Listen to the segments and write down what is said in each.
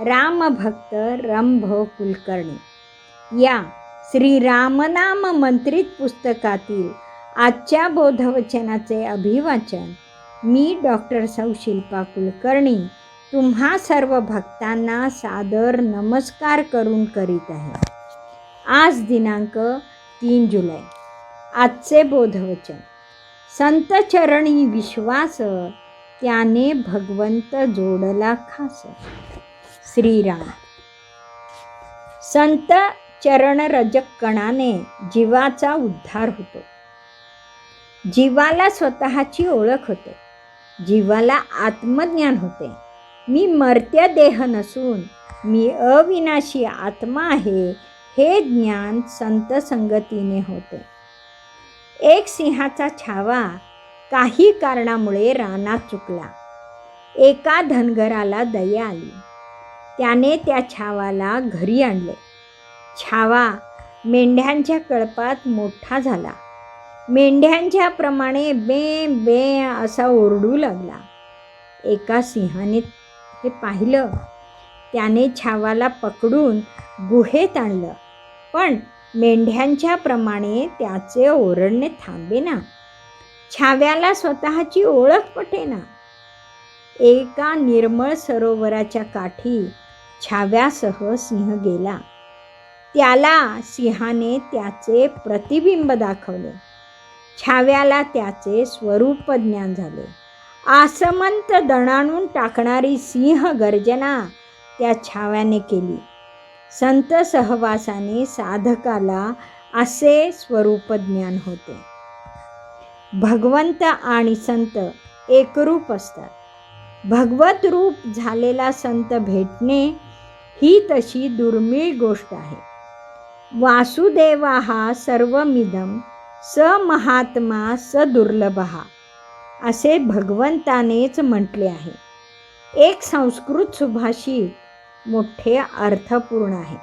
रामभक्त रंभ कुलकर्णी. या श्री रामनाम मंत्रित पुस्तकातील आजच्या बोधवचनाचे अभिवाचन मी डॉक्टर सौ शिल्पा कुलकर्णी तुम्हा सर्व भक्तांना सादर नमस्कार करून करीत आहे. आज दिनांक तीन जुलै. आजचे बोधवचन. संत चरणी विश्वास त्याने भगवंत जोडला खास. श्रीराम संत चरणरजकणाने जीवाचा उद्धार होतो जीवाला स्वतःची ओळख होते जीवाला आत्मज्ञान होते मी मर्त्य देह नसून मी अविनाशी आत्मा आहे हे ज्ञान संत संगतीने होते एक सिंहाचा छावा काही कारणामुळे रानात चुकला एका धनगराला दया आली त्याने त्या छावाला घरी आणले. छावा मेंढ्यांच्या कळपात मोठा झाला. मेंढ्यांच्या प्रमाणे बे बे असा ओरडू लागला. एका सिंहाने हे पाहिलं. त्याने छावाला पकडून गुहेत आणलं. पण मेंढ्यांच्या प्रमाणे त्याचे ओरडणे थांबेना. छाव्याला स्वतःची ओळख पटेना. एका निर्मळ सरोवराच्या काठी छाव्यासह सिंह गेला. त्याला सिंहाने त्याचे प्रतिबिंब दाखवले. छाव्याला त्याचे स्वरूप ज्ञान झाले. आसमंत दणाणून टाकणारी सिंह गर्जना त्या छाव्याने केली. संत सहवासाने साधकाला असे स्वरूप ज्ञान होते. भगवंत आणि संत एकरूप असतात. भगवत रूप झालेला संत भेटणे ही तशी दुर्मिळ गोष्ट आहे. वासुदेवा हा सर्वमिदम स महात्मा स दुर्लभ असे भगवंतानेच म्हटले आहे. एक संस्कृत सुभाषित मोठे अर्थपूर्ण आहे.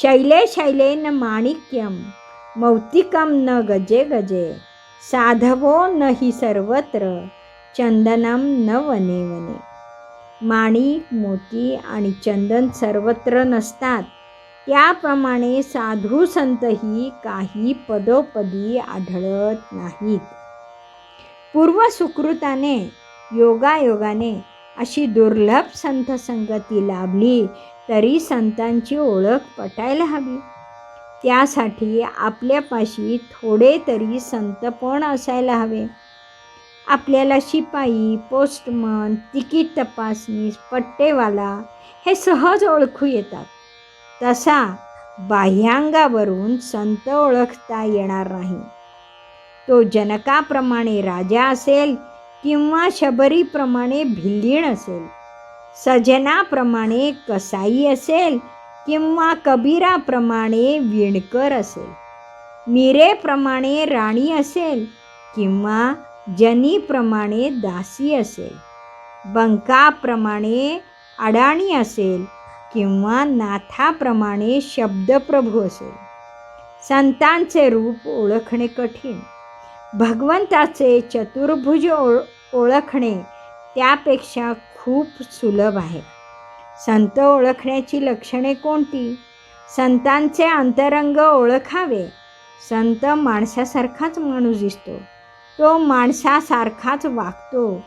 शैले शैलेन माणिक्यम मौतिकम न गजे गजे साधवो न ही सर्वत्र चंदनम न वने वने। माणिक मोती आणि चंदन सर्वत्र नसतात. त्याप्रमाणे साधू संतही काही पदोपदी आढळत नाहीत. पूर्व सुकृताने योगायोगाने अशी दुर्लभ संत संगती लाभली तरी संतांची ओळख पटायला हवी. त्यासाठी आपल्यापाशी थोडे तरी संतपण असायला हवे. आपल्याला शिपाई पोस्टमन तिकीट तपासणीस पट्टेवाला हे सहज ओळखू येतात. तसा बाह्यांगावरून संत ओळखता येणार नाही. तो जनकाप्रमाणे राजा असेल किंवा शबरीप्रमाणे भिल्लीण असेल सजनाप्रमाणे कसाई असेल किंवा कबीराप्रमाणे विणकर असेल मिरेप्रमाणे राणी असेल किंवा जनीप्रमाणे दासी असेल बंकाप्रमाणे अडाणी असेल किंवा नाथाप्रमाणे शब्दप्रभू असेल संतांचे रूप ओळखणे कठीण भगवंताचे चतुर्भुज ओळ ओळखणे त्यापेक्षा खूप सुलभ आहे. संत ओळखण्याची लक्षणे कोणती? संतांचे अंतरंग ओळखावे. संत माणसासारखाच माणूस दिसतो. तो माणसासारखाच वागतो.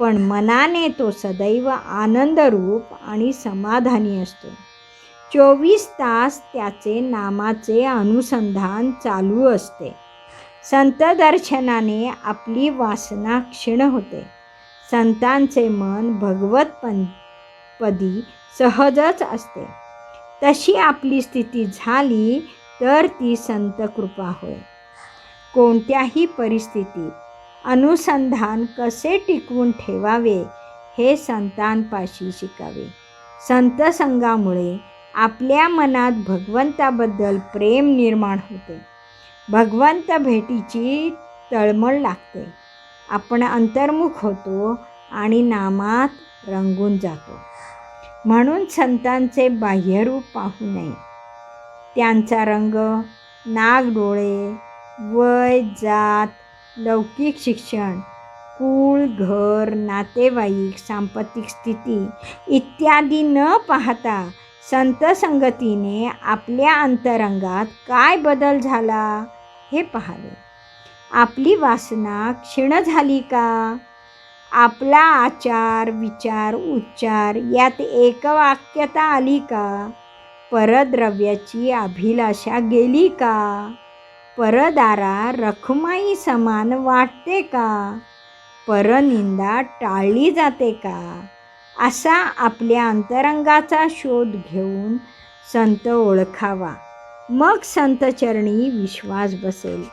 पण मनाने तो सदैव आनंदरूप आणि समाधानी असतो. चोवीस तास त्याचे नामाचे अनुसंधान चालू असते. संत दर्शनाने आपली वासना क्षीण होते. संतांचे मन भगवत पं पदी सहजच असते. तशी आपली स्थिती झाली तर ती संत कृपा होय. कोणत्याही परिस्थितीत अनुसंधान कसे टिकवून ठेवावे हे संतांपाशी शिकावे. संत संघामुळे आपल्या मनात भगवंताबद्दल प्रेम निर्माण होते. भगवंत भेटीची तळमळ लागते. आपण अंतर्मुख होतो आणि नामात रंगून जातो. म्हणून संतांचे बाह्यरूप पाहू नये. त्यांचा रंग नाग डोळे वय जात लौकिक शिक्षण कुळ घर नातेवाईक सांपत्तिक स्थिती इत्यादी न पाहता संत संगतीने आपल्या अंतरंगात काय बदल झाला हे पाहावे आपली वासना क्षीण झाली का? आपला आचार विचार उच्चार यात एकवाक्यता आली का? परद्रव्याची अभिलाषा गेली का? परदारा रखमाई समान वाटते का? परनिंदा टाळली जाते का? असा आपल्या अंतरंगाचा शोध घेऊन संत ओळखावा. मग संतचरणी विश्वास बसेल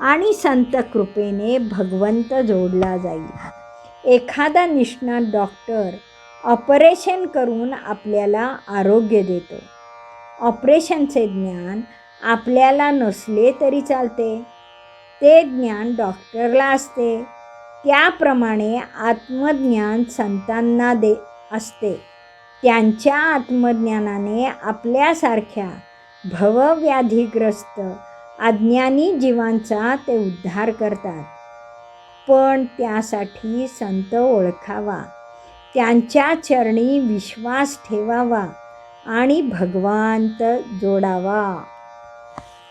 आणि संत कृपेने भगवंत जोडला जाईल. एखादा निष्णात डॉक्टर ऑपरेशन करून आपल्याला आरोग्य देतो. ऑपरेशनचे ज्ञान आपल्याला नसले तरी चालते. ते ज्ञान डॉक्टरला असते. त्याप्रमाणे आत्मज्ञान संतांना दे असते. त्यांच्या आत्मज्ञानाने आपल्यासारख्या भवव्याधीग्रस्त अज्ञानी जीवांचा ते उद्धार करतात. पण त्यासाठी संत ओळखावा. त्यांच्या चरणी विश्वास ठेवावा आणि भगवंत जोडावा.